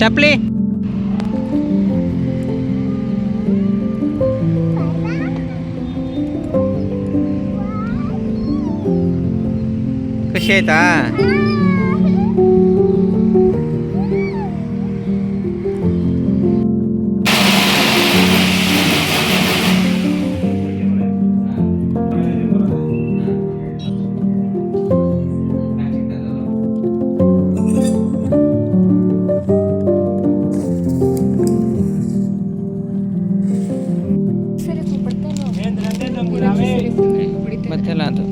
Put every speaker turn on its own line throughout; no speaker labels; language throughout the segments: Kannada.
ಚಪ್ಲಿ ಖುಷಿ ಆಯ್ತಾ ಮತ್ತೆಲ್ಲ ಅದು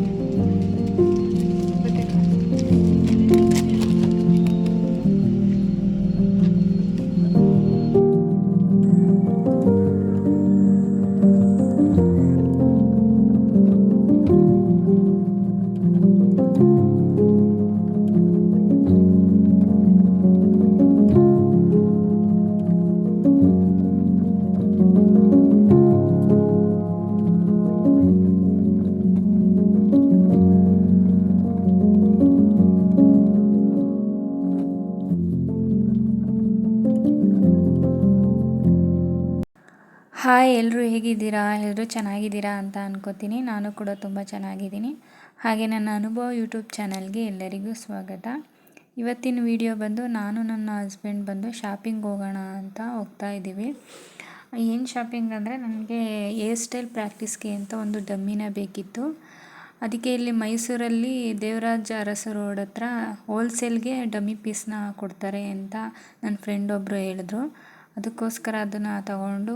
ಹಾಯ್ ಎಲ್ಲರೂ ಹೇಗಿದ್ದೀರಾ? ಎಲ್ಲರೂ ಚೆನ್ನಾಗಿದ್ದೀರಾ ಅಂತ ಅನ್ಕೋತೀನಿ. ನಾನು ಕೂಡ ತುಂಬ ಚೆನ್ನಾಗಿದ್ದೀನಿ. ಹಾಗೆ ನನ್ನ ಅನುಭವ ಯೂಟ್ಯೂಬ್ ಚಾನಲ್ಗೆ ಎಲ್ಲರಿಗೂ ಸ್ವಾಗತ. ಇವತ್ತಿನ ವಿಡಿಯೋ ಬಂದು ನಾನು ನನ್ನ ಹಸ್ಬೆಂಡ್ ಬಂದು ಶಾಪಿಂಗ್ ಹೋಗೋಣ ಅಂತ ಹೋಗ್ತಾ ಇದ್ದೀವಿ. ಏನು ಶಾಪಿಂಗ್ ಅಂದರೆ ನನಗೆ ಹೇರ್ ಸ್ಟೈಲ್ ಪ್ರಾಕ್ಟೀಸ್ಗೆ ಅಂತ ಒಂದು ಡಮ್ಮಿನ ಬೇಕಿತ್ತು. ಅದಕ್ಕೆ ಇಲ್ಲಿ ಮೈಸೂರಲ್ಲಿ ದೇವರಾಜ ಅರಸು ರೋಡ್ ಹತ್ರ ಹೋಲ್ಸೇಲ್ಗೆ ಡಮ್ಮಿ ಪೀಸ್ನ ಕೊಡ್ತಾರೆ ಅಂತ ನನ್ನ ಫ್ರೆಂಡ್ ಒಬ್ಬರು ಹೇಳಿದ್ರು. ಅದಕ್ಕೋಸ್ಕರ ಅದನ್ನು ತಗೊಂಡು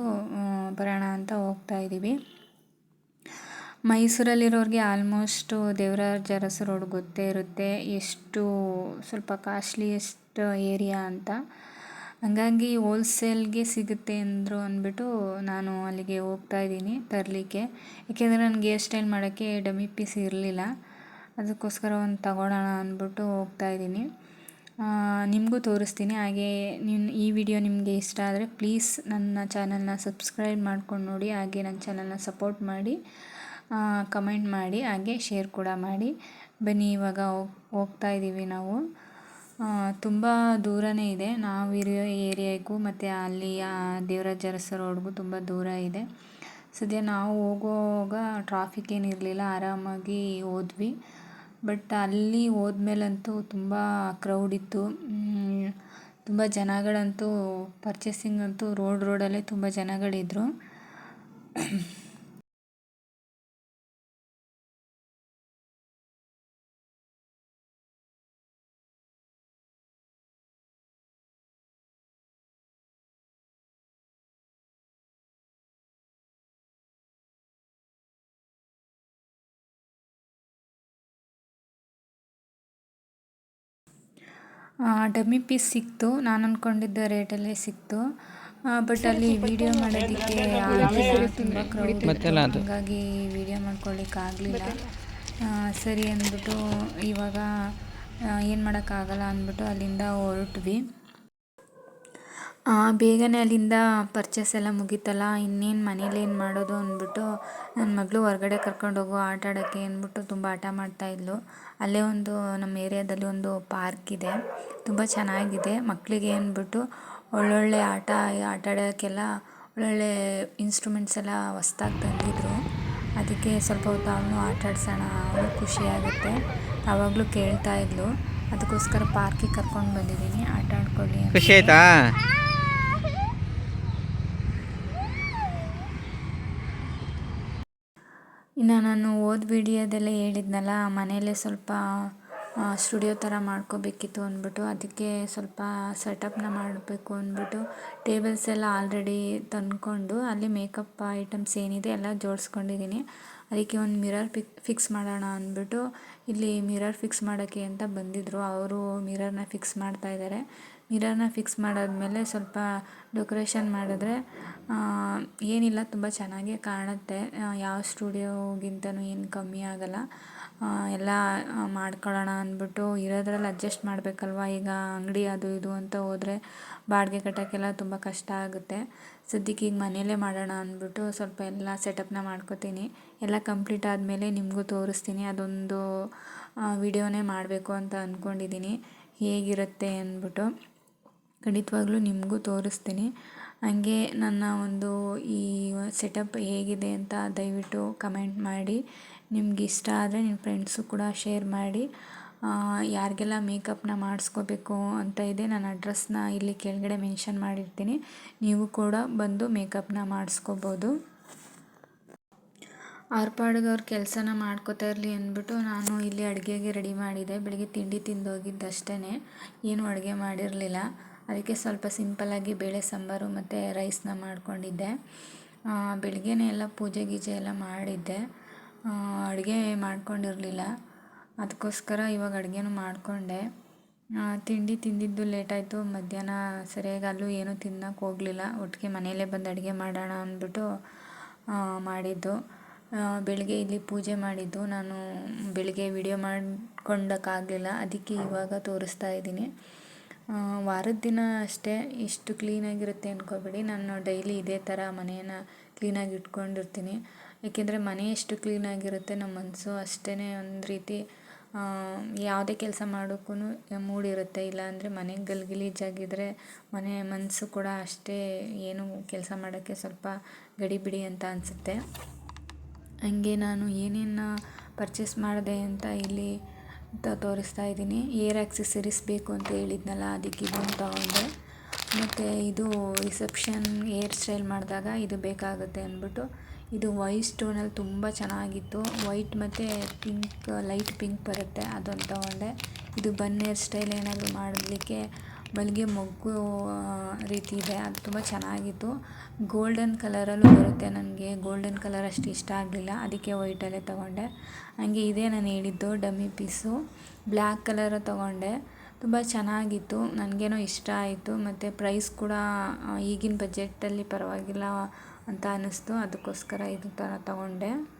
ಬರೋಣ ಅಂತ ಹೋಗ್ತಾ ಇದ್ದೀವಿ ಮೈಸೂರಲ್ಲಿರೋರಿಗೆ ಆಲ್ಮೋಸ್ಟು ದೇವರಾಜ ಅರಸು ರೋಡ್ ಗೊತ್ತೇ ಇರುತ್ತೆ. ಎಷ್ಟು ಸ್ವಲ್ಪ ಕಾಸ್ಟ್ಲಿಯೆಸ್ಟ್ ಏರಿಯಾ ಅಂತ. ಹಂಗಾಗಿ ಹೋಲ್ಸೇಲ್ಗೆ ಸಿಗುತ್ತೆ ಅಂದರು ಅಂದ್ಬಿಟ್ಟು ನಾನು ಅಲ್ಲಿಗೆ ಹೋಗ್ತಾ ಇದ್ದೀನಿ ತರಲಿಕ್ಕೆ. ಏಕೆಂದರೆ ನನಗೆ ಹೇರ್ ಸ್ಟೈಲ್ ಮಾಡೋಕ್ಕೆ ಡಮ್ಮಿ ಪೀಸ್ ಇರಲಿಲ್ಲ. ಅದಕ್ಕೋಸ್ಕರ ಒಂದು ತಗೊಳ್ಳೋಣ ಅಂದ್ಬಿಟ್ಟು ಹೋಗ್ತಾ ಇದ್ದೀನಿ ನಿಮಗೂ ತೋರಿಸ್ತೀನಿ. ಹಾಗೆ ನಿನ್ನ ಈ ವಿಡಿಯೋ ನಿಮಗೆ ಇಷ್ಟ ಆದರೆ ಪ್ಲೀಸ್ ನನ್ನ ಚಾನಲ್ನ ಸಬ್ಸ್ಕ್ರೈಬ್ ಮಾಡ್ಕೊಂಡು ನೋಡಿ, ಹಾಗೆ ನನ್ನ ಚಾನಲ್ನ ಸಪೋರ್ಟ್ ಮಾಡಿ ಕಮೆಂಟ್ ಮಾಡಿ, ಹಾಗೆ ಶೇರ್ ಕೂಡ ಮಾಡಿ. ಬನ್ನಿ, ಇವಾಗ ಹೋಗ್ ಹೋಗ್ತಾ ಇದ್ದೀವಿ ನಾವು. ತುಂಬ ದೂರನೇ ಇದೆ. ನಾವು ಏರಿಯಾಗೂ ಮತ್ತು ಅಲ್ಲಿ ದೇವರಾಜ ಅರಸು ರೋಡ್ಗೂ ತುಂಬ ದೂರ ಇದೆ. ಸದ್ಯ ನಾವು ಹೋಗುವಾಗ ಟ್ರಾಫಿಕ್ ಏನಿರಲಿಲ್ಲ, ಆರಾಮಾಗಿ ಹೋದ್ವಿ. ಬಟ್ ಅಲ್ಲಿ ಹೋದ್ಮೇಲಂತೂ ತುಂಬ ಕ್ರೌಡ್ ಇತ್ತು. ತುಂಬ ಜನಗಳಂತೂ ಪರ್ಚೇಸಿಂಗ್ ಅಂತೂ ರೋಡ್ ರೋಡಲ್ಲೇ ತುಂಬ ಜನಗಳಿದ್ರು. ಡಮ್ಮಿ ಪೀಸ್ ಸಿಕ್ತು. ನಾನು ಅಂದ್ಕೊಂಡಿದ್ದ ರೇಟಲ್ಲೇ ಸಿಕ್ತು. ಬಟ್ ಅಲ್ಲಿ ವಿಡಿಯೋ ಮಾಡೋದಕ್ಕೆ ತುಂಬ ಕ್ರೌಡ್ ಹಾಗಾಗಿ ವಿಡಿಯೋ ಮಾಡ್ಕೊಳ್ಳಿಕ್ಕೆ ಆಗಲಿಲ್ಲ. ಸರಿ ಅಂದ್ಬಿಟ್ಟು ಇವಾಗ ಏನು ಮಾಡೋಕ್ಕಾಗಲ್ಲ ಅಂದ್ಬಿಟ್ಟು ಅಲ್ಲಿಂದ ಹೊರಟ್ವಿ. ಬೇಗನೆ ಅಲ್ಲಿಂದ ಪರ್ಚೇಸ್ ಎಲ್ಲ ಮುಗೀತಲ್ಲ, ಇನ್ನೇನು ಮನೇಲಿ ಏನು ಮಾಡೋದು ಅಂದ್ಬಿಟ್ಟು ನನ್ನ ಮಗಳು ಹೊರಗಡೆ ಕರ್ಕೊಂಡು ಹೋಗು ಆಟ ಆಡೋಕ್ಕೆ ಅಂದ್ಬಿಟ್ಟು ತುಂಬ ಆಟ ಮಾಡ್ತಾಯಿದ್ಲು ಅಲ್ಲೇ ಒಂದು ನಮ್ಮ ಏರಿಯಾದಲ್ಲಿ ಒಂದು ಪಾರ್ಕ್ ಇದೆ. ತುಂಬ ಚೆನ್ನಾಗಿದೆ. ಮಕ್ಕಳಿಗೆ ಅಂದ್ಬಿಟ್ಟು ಒಳ್ಳೊಳ್ಳೆ ಆಟ ಆಟ ಆಡೋಕ್ಕೆಲ್ಲ ಒಳ್ಳೊಳ್ಳೆ ಇನ್ಸ್ಟ್ರೂಮೆಂಟ್ಸ್ ಎಲ್ಲ ಹೊಸ್ದಾಗಿ ತಂದಿದ್ರು. ಅದಕ್ಕೆ ಸ್ವಲ್ಪ ಹೊತ್ತು ಅವನು ಆಟ ಆಡ್ಸೋಣ ಅವಳು ಖುಷಿಯಾಗುತ್ತೆ ಆವಾಗಲೂ ಕೇಳ್ತಾ ಇದ್ಲು. ಅದಕ್ಕೋಸ್ಕರ ಪಾರ್ಕಿಗೆ ಕರ್ಕೊಂಡು ಬಂದಿದ್ದೀನಿ. ಆಟ ಆಡ್ಕೊಳ್ಳಿ
ಖುಷಿ ಆಯ್ತಾ?
ಓದ್ ವಿಡಿಯೋದಲ್ಲೇ ಹೇಳಿದ್ನಲ್ಲ, ಮನೆಯಲ್ಲೇ ಸ್ವಲ್ಪ ಸ್ಟುಡಿಯೋ ಥರ ಮಾಡ್ಕೋಬೇಕಿತ್ತು ಅಂದ್ಬಿಟ್ಟು, ಅದಕ್ಕೆ ಸ್ವಲ್ಪ ಸೆಟಪ್ನ ಮಾಡಬೇಕು ಅಂದ್ಬಿಟ್ಟು, ಟೇಬಲ್ಸ್ ಎಲ್ಲ ಆಲ್ರೆಡಿ ತಂದ್ಕೊಂಡು, ಅಲ್ಲಿ ಮೇಕಪ್ ಐಟಮ್ಸ್ ಏನಿದೆ ಎಲ್ಲ ಜೋಡಿಸ್ಕೊಂಡಿದ್ದೀನಿ. ಅದಕ್ಕೆ ಒಂದು ಮಿರರ್ ಪಿಕ್ ಫಿಕ್ಸ್ ಮಾಡೋಣ ಅಂದ್ಬಿಟ್ಟು ಇಲ್ಲಿ ಮಿರರ್ ಫಿಕ್ಸ್ ಮಾಡೋಕ್ಕೆ ಅಂತ ಬಂದಿದ್ದರು ಅವರು ಮಿರರ್ನ ಫಿಕ್ಸ್ ಮಾಡ್ತಾ ಇದ್ದಾರೆ. ಮಿರರ್ನ ಫಿಕ್ಸ್ ಮಾಡಾದ್ಮೇಲೆ ಸ್ವಲ್ಪ ಡೆಕೋರೇಷನ್ ಮಾಡಿದ್ರೆ ಏನಿಲ್ಲ, ತುಂಬ ಚೆನ್ನಾಗೇ ಕಾಣುತ್ತೆ. ಯಾವ ಸ್ಟುಡಿಯೋಗಿಂತನೂ ಏನು ಕಮ್ಮಿ ಆಗಲ್ಲ. ಎಲ್ಲ ಮಾಡ್ಕೊಳ್ಳೋಣ ಅಂದ್ಬಿಟ್ಟು ಇರೋದ್ರಲ್ಲಿ ಅಡ್ಜಸ್ಟ್ ಮಾಡಬೇಕಲ್ವ? ಈಗ ಅಂಗಡಿ ಅದು ಇದು ಅಂತ ಹೋದರೆ ಬಾಡಿಗೆ ಕಟ್ಟೋಕ್ಕೆಲ್ಲ ತುಂಬ ಕಷ್ಟ ಆಗುತ್ತೆ. ಸದ್ಯಕ್ಕೆ ಈಗ ಮನೆಯಲ್ಲೇ ಮಾಡೋಣ ಅಂದ್ಬಿಟ್ಟು ಸ್ವಲ್ಪ ಎಲ್ಲ ಸೆಟಪ್ನ ಮಾಡ್ಕೋತೀನಿ. ಎಲ್ಲ ಕಂಪ್ಲೀಟ್ ಆದಮೇಲೆ ನಿಮಗೂ ತೋರಿಸ್ತೀನಿ. ಅದೊಂದು ವಿಡಿಯೋನೇ ಮಾಡಬೇಕು ಅಂತ ಅಂದ್ಕೊಂಡಿದ್ದೀನಿ ಹೇಗಿರುತ್ತೆ ಅಂದ್ಬಿಟ್ಟು ಖಂಡಿತವಾಗ್ಲೂ ನಿಮಗೂ ತೋರಿಸ್ತೀನಿ. ಹಾಗೆ ನನ್ನ ಒಂದು ಈ ಸೆಟಪ್ ಹೇಗಿದೆ ಅಂತ ದಯವಿಟ್ಟು ಕಮೆಂಟ್ ಮಾಡಿ. ನಿಮ್ಗೆ ಇಷ್ಟ ಆದರೆ ನಿಮ್ಮ ಫ್ರೆಂಡ್ಸು ಕೂಡ ಶೇರ್ ಮಾಡಿ ಯಾರಿಗೆಲ್ಲ ಮೇಕಪ್ನ ಮಾಡಿಸ್ಕೋಬೇಕು ಅಂತ ಇದೆ ನಾನು ಅಡ್ರೆಸ್ನ ಇಲ್ಲಿ ಕೆಳಗಡೆ ಮೆನ್ಷನ್ ಮಾಡಿರ್ತೀನಿ. ನೀವು ಕೂಡ ಬಂದು ಮೇಕಪ್ನ ಮಾಡಿಸ್ಕೋಬೋದು. ಅವ್ರ ಕೆಲಸನ ಮಾಡ್ಕೋತಾ ಇರಲಿ ಅಂದ್ಬಿಟ್ಟು ನಾನು ಇಲ್ಲಿ ಅಡುಗೆಗೆ ರೆಡಿ ಮಾಡಿದೆ. ಬೆಳಿಗ್ಗೆ ತಿಂಡಿ ತಿಂದು ಹೋಗಿದ್ದಷ್ಟೇ ಏನು ಅಡುಗೆ ಮಾಡಿರಲಿಲ್ಲ. ಅದಕ್ಕೆ ಸ್ವಲ್ಪ ಸಿಂಪಲ್ಲಾಗಿ ಬೇಳೆ ಸಾಂಬಾರು ಮತ್ತು ರೈಸ್ನ ಮಾಡಿಕೊಂಡಿದ್ದೆ. ಬೆಳಗ್ಗೆನೇ ಎಲ್ಲ ಪೂಜೆ ಗೀಜೆ ಎಲ್ಲ ಮಾಡಿದ್ದೆ. ಅಡುಗೆ ಮಾಡ್ಕೊಂಡಿರಲಿಲ್ಲ. ಅದಕ್ಕೋಸ್ಕರ ಇವಾಗ ಅಡುಗೆನೂ ಮಾಡಿಕೊಂಡೆ. ತಿಂಡಿ ತಿಂದಿದ್ದು ಲೇಟಾಯಿತು ಮಧ್ಯಾಹ್ನ ಸರಿಯಾಗಿ ಅಲ್ಲೂ ಏನೂ ತಿನ್ನಕ್ಕೆ ಹೋಗಲಿಲ್ಲ. ಒಟ್ಟಿಗೆ ಮನೆಯಲ್ಲೇ ಬಂದು ಅಡುಗೆ ಮಾಡೋಣ ಅಂದ್ಬಿಟ್ಟು ಮಾಡಿದ್ದು. ಬೆಳಗ್ಗೆ ಇಲ್ಲಿ ಪೂಜೆ ಮಾಡಿದ್ದು. ನಾನು ಬೆಳಗ್ಗೆ ವಿಡಿಯೋ ಮಾಡ್ಕೊಂಡಕ್ಕಾಗಲಿಲ್ಲ. ಅದಕ್ಕೆ ಇವಾಗ ತೋರಿಸ್ತಾ ಇದ್ದೀನಿ. ವಾರದ ದಿನ ಅಷ್ಟೇ. ಇಷ್ಟು ಕ್ಲೀನಾಗಿರುತ್ತೆ ಅಂದ್ಕೋಬೇಡಿ ನಾನು ಡೈಲಿ ಇದೇ ಥರ ಮನೆಯನ್ನು ಕ್ಲೀನಾಗಿ ಇಟ್ಕೊಂಡಿರ್ತೀನಿ. ಏಕೆಂದರೆ ಮನೆ ಎಷ್ಟು ಕ್ಲೀನಾಗಿರುತ್ತೆ ನಮ್ಮ ಮನಸ್ಸು ಅಷ್ಟೇ ಒಂದು ರೀತಿ ಯಾವುದೇ ಕೆಲಸ ಮಾಡೋಕ್ಕೂ ಮೂಡಿರುತ್ತೆ ಇಲ್ಲಾಂದರೆ ಮನೆ ಗಲ್ಗಿಲೀಜಾಗಿದ್ದರೆ ಮನೆ ಮನಸ್ಸು ಕೂಡ ಅಷ್ಟೇ ಏನು ಕೆಲಸ ಮಾಡೋಕ್ಕೆ ಸ್ವಲ್ಪ ಗಡಿಬಿಡಿ ಅಂತ ಅನಿಸುತ್ತೆ. ಹಂಗೆ ನಾನು ಏನೇನು ಪರ್ಚೇಸ್ ಮಾಡಿದೆ ಅಂತ ಇಲ್ಲಿ ತೋರಿಸ್ತಾ ಇದ್ದೀನಿ. ಏರ್ ಆಕ್ಸೆಸರೀಸ್ ಬೇಕು ಅಂತ ಹೇಳಿದ್ನಲ್ಲ, ಅದಕ್ಕೆ ಇದನ್ನು ತಗೊಂಡೆ. ಮತ್ತು ಇದು ರಿಸೆಪ್ಷನ್ ಏರ್ ಸ್ಟೈಲ್ ಮಾಡಿದಾಗ ಇದು ಬೇಕಾಗುತ್ತೆ ಅಂದ್ಬಿಟ್ಟು ಇದು ವೈಟ್ ಸ್ಟೋನಲ್ಲಿ ತುಂಬ ಚೆನ್ನಾಗಿತ್ತು. ವೈಟ್ ಮತ್ತು ಪಿಂಕ್, ಲೈಟ್ ಪಿಂಕ್ ಬರುತ್ತೆ ಅದೊಂದು ತೊಗೊಂಡೆ. ಇದು ಬನ್ ಹೇರ್ ಸ್ಟೈಲ್ ಏನಾದರೂ ಮಾಡಲಿಕ್ಕೆ ಮಲ್ಲಿಗೆ ಮೊಗ್ಗು ರೀತಿ ಇದೆ. ಅದು ತುಂಬ ಚೆನ್ನಾಗಿತ್ತು. ಗೋಲ್ಡನ್ ಕಲರಲ್ಲೂ ಬರುತ್ತೆ ನನಗೆ. ಗೋಲ್ಡನ್ ಕಲರ್ ಅಷ್ಟು ಇಷ್ಟ ಆಗಲಿಲ್ಲ. ಅದಕ್ಕೆ ವೈಟಲ್ಲೇ ತೊಗೊಂಡೆ. ಹಾಗೆ ಇದೇ ನಾನು ಹೇಳಿದ್ದು ಡಮ್ಮಿ ಪೀಸು. ಬ್ಲ್ಯಾಕ್ ಕಲರ್ ತೊಗೊಂಡೆ. ತುಂಬ ಚೆನ್ನಾಗಿತ್ತು. ನನಗೇನೋ ಇಷ್ಟ ಆಯಿತು. ಮತ್ತು ಪ್ರೈಸ್ ಕೂಡ ಈಗಿನ ಬಜೆಟಲ್ಲಿ ಪರವಾಗಿಲ್ಲ. ಅಂತ ಅನ್ನಿಸ್ತು. ಅದಕ್ಕೋಸ್ಕರ ಇದು ಥರ ತಗೊಂಡೆ.